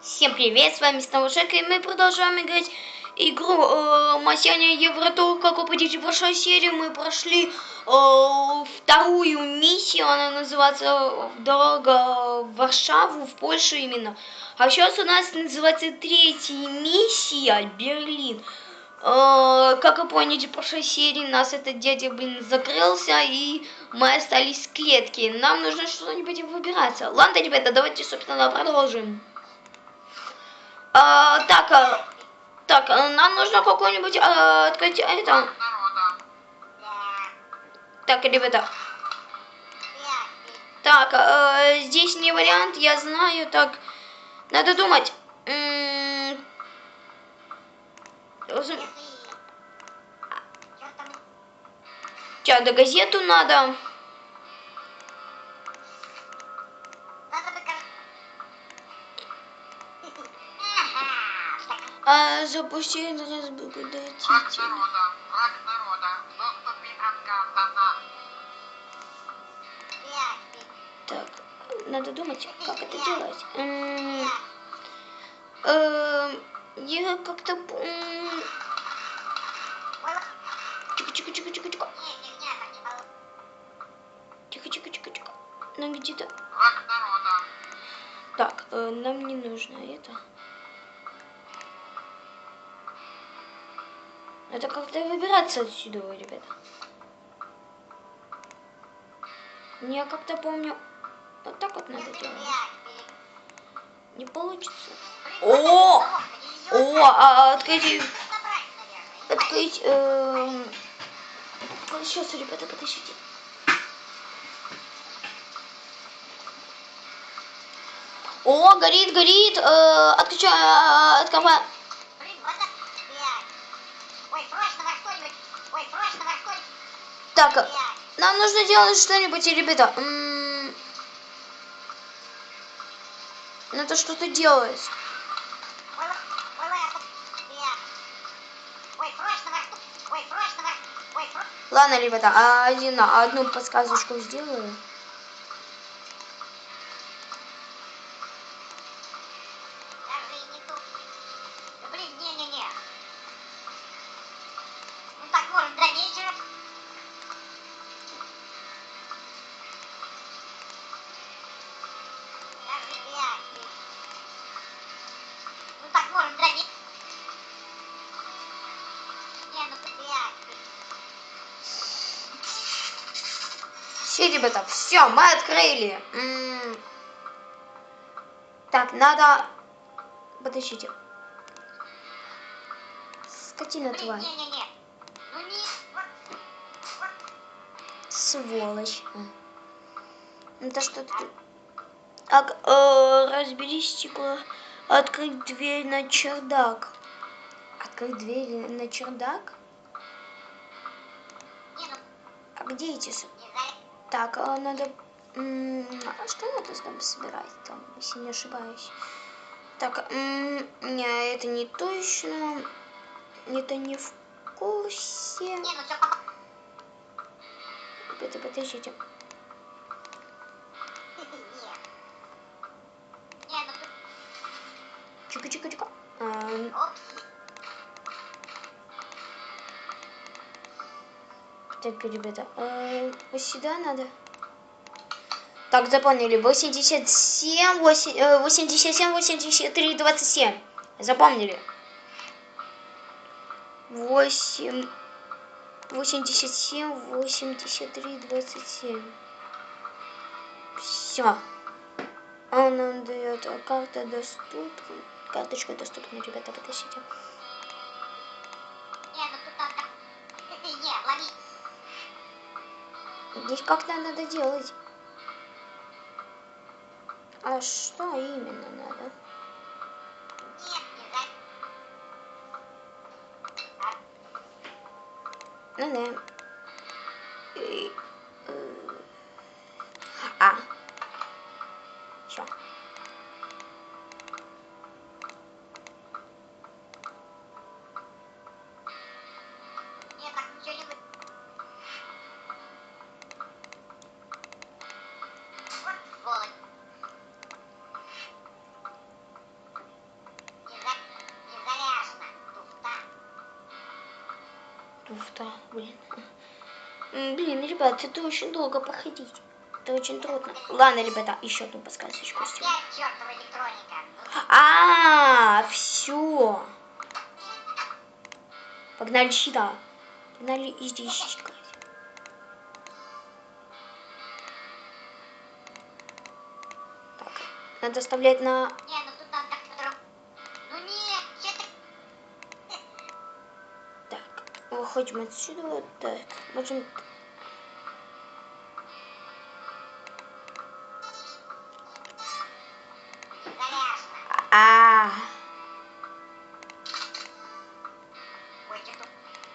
Всем привет, с вами Жека, и мы продолжаем играть игру э, Масяня Евротур, как вы помните, в прошлой серии мы прошли э, вторую миссию, она называется «Дорога в Варшаву», в Польшу именно. А сейчас у нас называется третья миссия, Берлин. Э, как вы помните, в прошлой серии нас этот дядя, блин, закрылся, и мы остались в клетке. Нам нужно что-нибудь выбираться. Ладно, ребята, давайте, собственно, продолжим. А, так, а, так, а, нам нужно какой-нибудь а, открыть это. Так, ребята. Так, а, здесь не вариант, я знаю. Так, надо думать. М, разум- Чё, до газету надо. А, запусти доступи отказано. Так, надо думать, как это делать. Эм, Я как-то... м, Тихо-тихо-тихо-тихо-тихо. Тихо-тихо-тихо-тихо. Ну где-то... Так, э, нам не нужно это. Это как-то выбираться отсюда, ребята. Я как-то помню, вот так вот надо делать. Не получится. О! О, а, открыть, открыть, эм... Сейчас, ребята, подождите. О, горит, горит, э, отключаю, открываю. Ой, срочно во что-нибудь! Ой, срочно! Так, Блядь. нам нужно делать что-нибудь, ребята. М, Надо что-то делать. Ладно, ребята, а один, одну подсказочку сделаю. Все, ребята, все, мы открыли. М, Так, надо... Подождите. Скотина тварь. Ну. Сволочь. Это что тут? Так, э, разбери стекло. Открыть дверь на чердак. Открыть дверь на чердак? Ну, А где эти... Так, а надо... что надо там собирать там, если не ошибаюсь? Так, не, это не точно. Это не в курсе. Это подождите. Чика-чика-чика. Так, ребята, э, вот сюда надо. Так, запомнили. 87, 8, э, 87, 83, 27. Запомнили. 8, 87, 83, 27. Все. Он нам дает а карта доступна. Карточка доступна, ребята, подождите. Здесь как-то надо делать. А что именно надо? Ну да. Туфта, блин. Блин, ребят, это очень долго проходить. Это очень трудно. Ладно, ребята, еще одну подсказочку сделаем. Электроника. Ну, А, все. Погнали сюда. Погнали и здесь искать. Так, надо оставлять на... выходим отсюда. Так, можем... Конечно. А,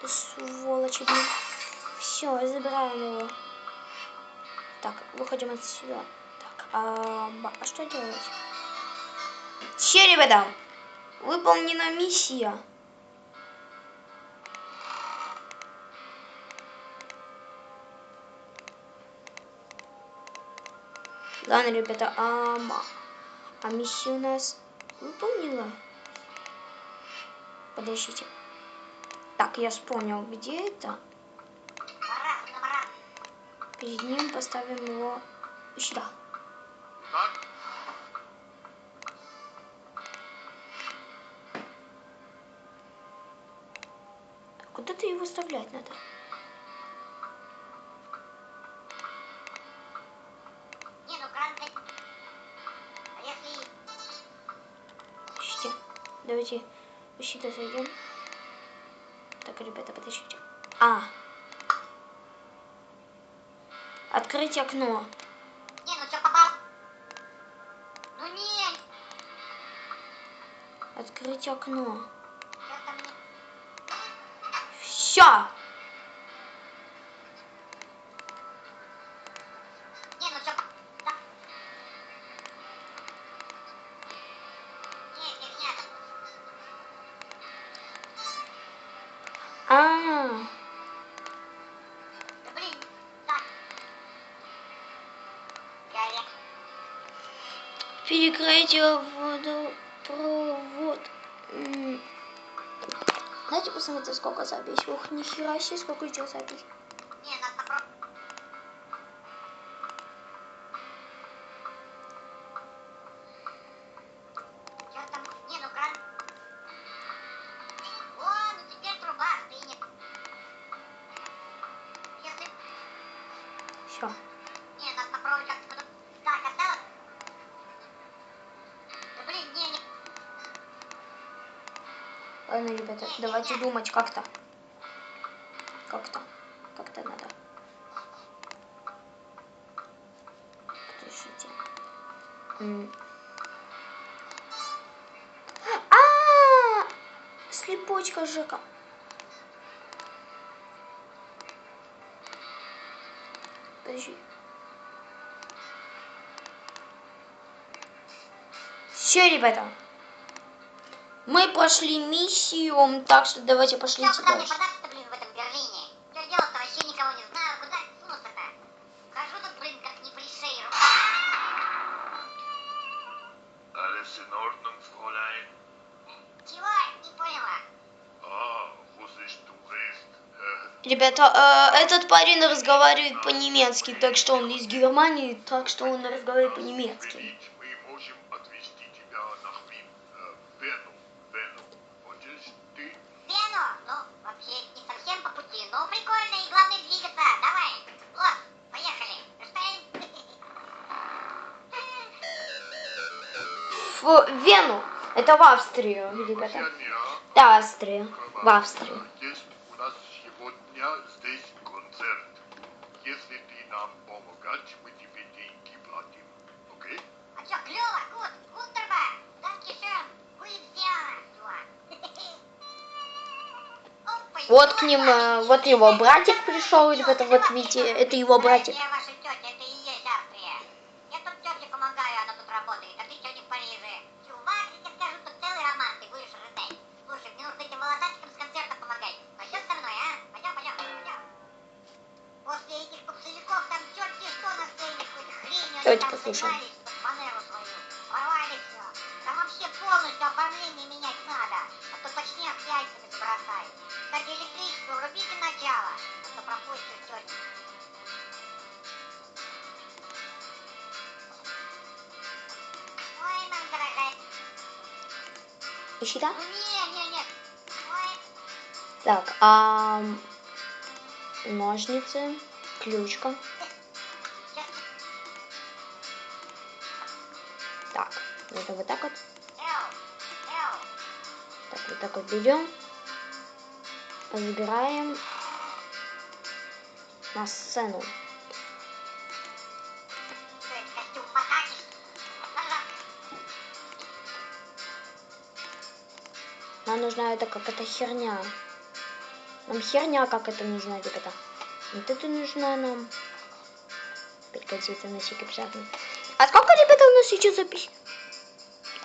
ты сволочь, блин. Все, забираем его. Так, выходим отсюда. Так, а, ба- а что делать? Че, ребята? Выполнена миссия. Ладно, ребята, а, а миссия у нас выполнила? Подождите. Так, я вспомнил, где это. Перед ним поставим его сюда. Куда-то его вставлять надо. Давайте вот сюда зайдем. Так, ребята, подождите. А. Открыть окно. Не, ну что попал? Ну не, Открыть окно. Все. Перекрытие водопровод. М. Дайте посмотреть, сколько запись. Ух, нихера себе, сколько идет запись. Не, Ладно, ребята, давайте думать как-то. Как-то. Как-то надо. Подождите. М. А! Слепочка Жека. Подожди. Все, ребята. Мы прошли миссию, так что давайте пошлите Всё, куда мне дальше. податься-то, блин, в этом Берлине? Что делать-то? Вообще никого не знаю. Куда сунуться-то? Хожу тут, блин, как не пришей. Alles in Ordnung, Fräulein? Чего? Не поняла. Russisch, du redest. Ребята, э, этот парень разговаривает по-немецки, так что он из Германии, так что он разговаривает по-немецки. В Вену. Это в Австрию, ребята. Янья, Да, Австрия. В Австрию. Есть у нас сегодня здесь концерт. Если ты нам помогать, мы тебе деньги платим. Окей? А чё, клёво, гуд, гундерба. Данкишен. Вот к ним, вот его братик пришел, ребята, вот видите, это его братик. слушал. Ищи, да? Так, а ножницы, ключка. Это вот так вот. Так, вот так вот берем. Забираем на сцену. Нам нужна это какая-то херня. Нам херня как это нужна, ребята. Вот это нужна нам. Пригодится на пожарный. А сколько, ребята, у нас сейчас запись?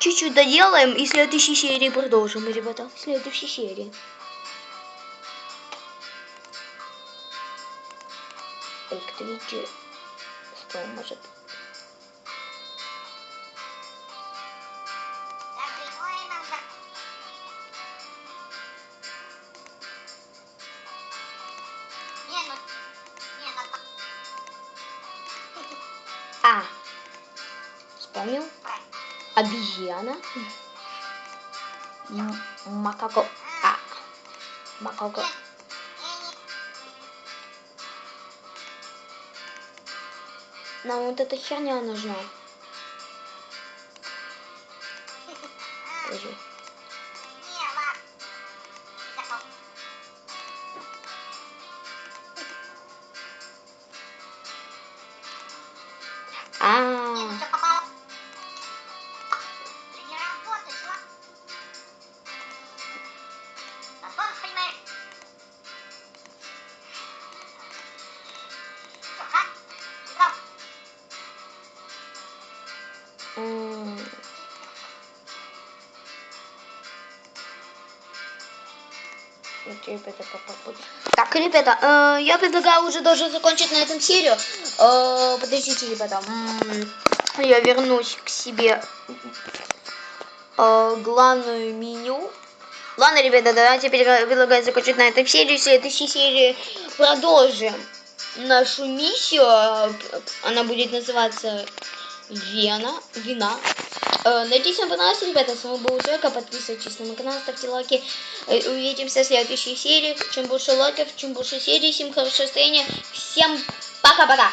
Чуть-чуть доделаем и в следующей серии продолжим, ребята. В следующей серии. Электричество, может. Обезьяна. Макако. А. Макако. Нам вот эта херня нужна. Подожди. Вот, ребята. Так, ребята, э, я предлагаю уже даже закончить на этом серию. Э, подождите, ребята. Я вернусь к себе э, главную меню. Ладно, ребята, давайте предлагаю закончить на этом серию. В следующей серии продолжим нашу миссию. Э, Она будет называться Вена. Э, Надеюсь, вам понравилось, ребята. С вами был Зойка. Подписывайтесь на мой канал, ставьте лайки. Э, Увидимся в следующей серии. Чем больше лайков, чем больше серий. Всем хорошего настроения. Всем пока-пока.